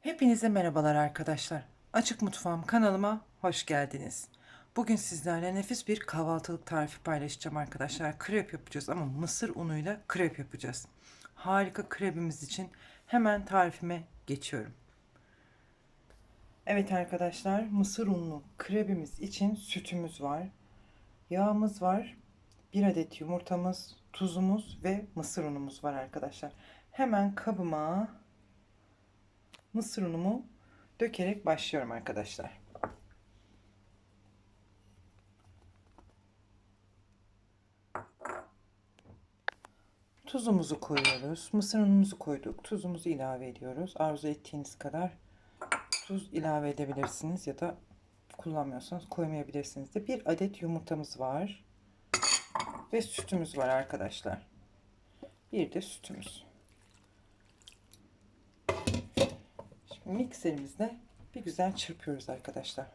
Hepinize merhabalar arkadaşlar. Açık Mutfağım kanalıma hoş geldiniz. Bugün sizlerle nefis bir kahvaltılık tarifi paylaşacağım arkadaşlar. Krep yapacağız ama mısır unuyla krep yapacağız. Harika krebimiz için hemen tarifime geçiyorum. Evet arkadaşlar mısır unlu krebimiz için sütümüz var. Yağımız var. Bir adet yumurtamız, tuzumuz ve mısır unumuz var arkadaşlar. Hemen kabıma mısır unumu dökerek başlıyorum arkadaşlar. Tuzumuzu koyuyoruz. Mısır unumuzu koyduk. Tuzumuzu ilave ediyoruz. Arzu ettiğiniz kadar tuz ilave edebilirsiniz ya da kullanmıyorsanız koymayabilirsiniz de. Bir adet yumurtamız var. Ve sütümüz var arkadaşlar. Bir de sütümüz. Şimdi mikserimizde bir güzel çırpıyoruz arkadaşlar.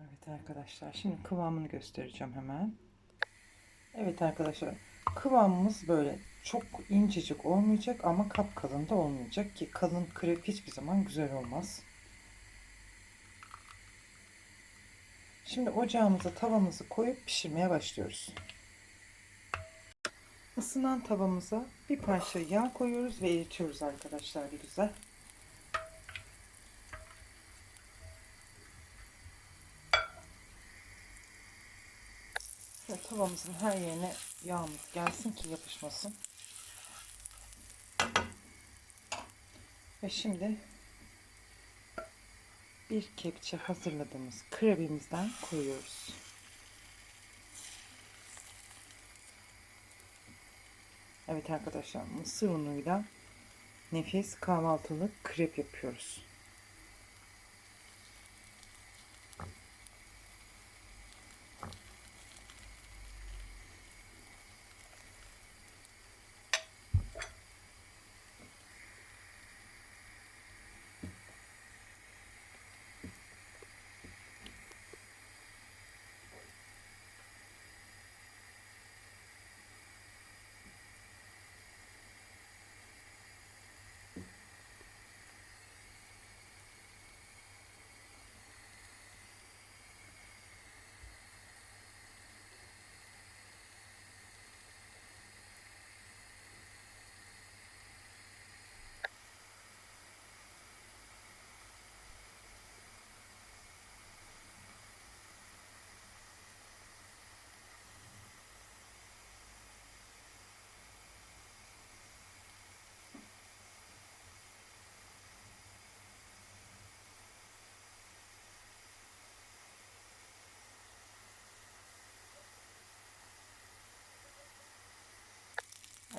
Evet arkadaşlar şimdi kıvamını göstereceğim hemen. Evet arkadaşlar kıvamımız böyle çok incecik olmayacak ama kapkalın da olmayacak ki kalın krep hiçbir zaman güzel olmaz. Şimdi ocağımıza tavamızı koyup pişirmeye başlıyoruz. Isınan tavamıza bir parça yağ koyuyoruz ve eritiyoruz arkadaşlar bir güzel. Tavamızın her yerine yağımız gelsin ki yapışmasın. Ve şimdi bir kepçe hazırladığımız krebimizden koyuyoruz. Evet arkadaşlar mısır unuyla nefis kahvaltılık krep yapıyoruz.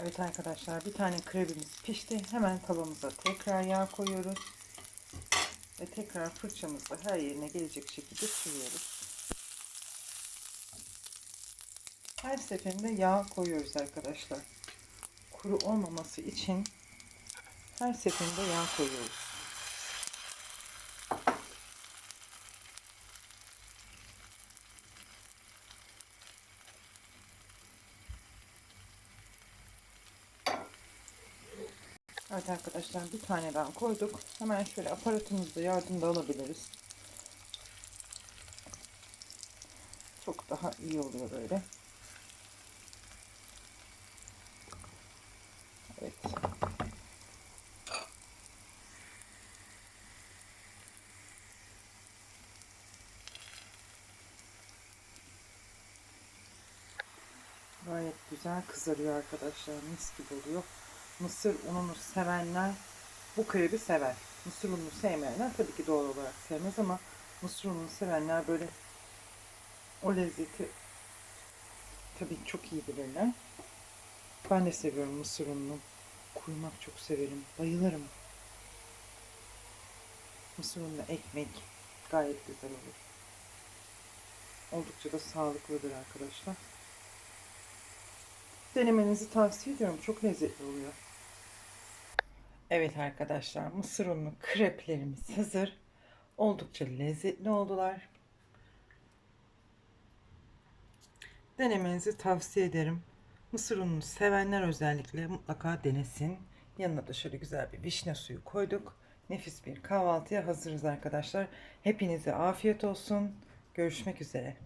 Evet arkadaşlar bir tane krebimiz pişti. Hemen tavamıza tekrar yağ koyuyoruz. Ve tekrar fırçamızla her yerine gelecek şekilde sürüyoruz. Her seferinde yağ koyuyoruz arkadaşlar. Kuru olmaması için her seferinde yağ koyuyoruz. Evet arkadaşlar bir tane daha koyduk. Hemen şöyle aparatımızda yardımda alabiliriz. Çok daha iyi oluyor böyle. Evet. Gayet güzel kızarıyor arkadaşlar. Mis gibi oluyor mısır ununu sevenler bu krebi sever. Mısır ununu sevmeyenler tabii ki doğal olarak sevmez ama mısır ununu sevenler böyle o lezzeti tabii çok iyi bilirler. Ben de seviyorum mısır ununu. Kuymak çok severim. Bayılırım. Mısır unlu ekmek gayet güzel olur. Oldukça da sağlıklıdır arkadaşlar. Denemenizi tavsiye ediyorum. Çok lezzetli oluyor. Evet arkadaşlar mısır unlu kreplerimiz hazır. Oldukça lezzetli oldular. Denemenizi tavsiye ederim. Mısır ununu sevenler özellikle mutlaka denesin. Yanına da şöyle güzel bir vişne suyu koyduk. Nefis bir kahvaltıya hazırız arkadaşlar. Hepinize afiyet olsun. Görüşmek üzere.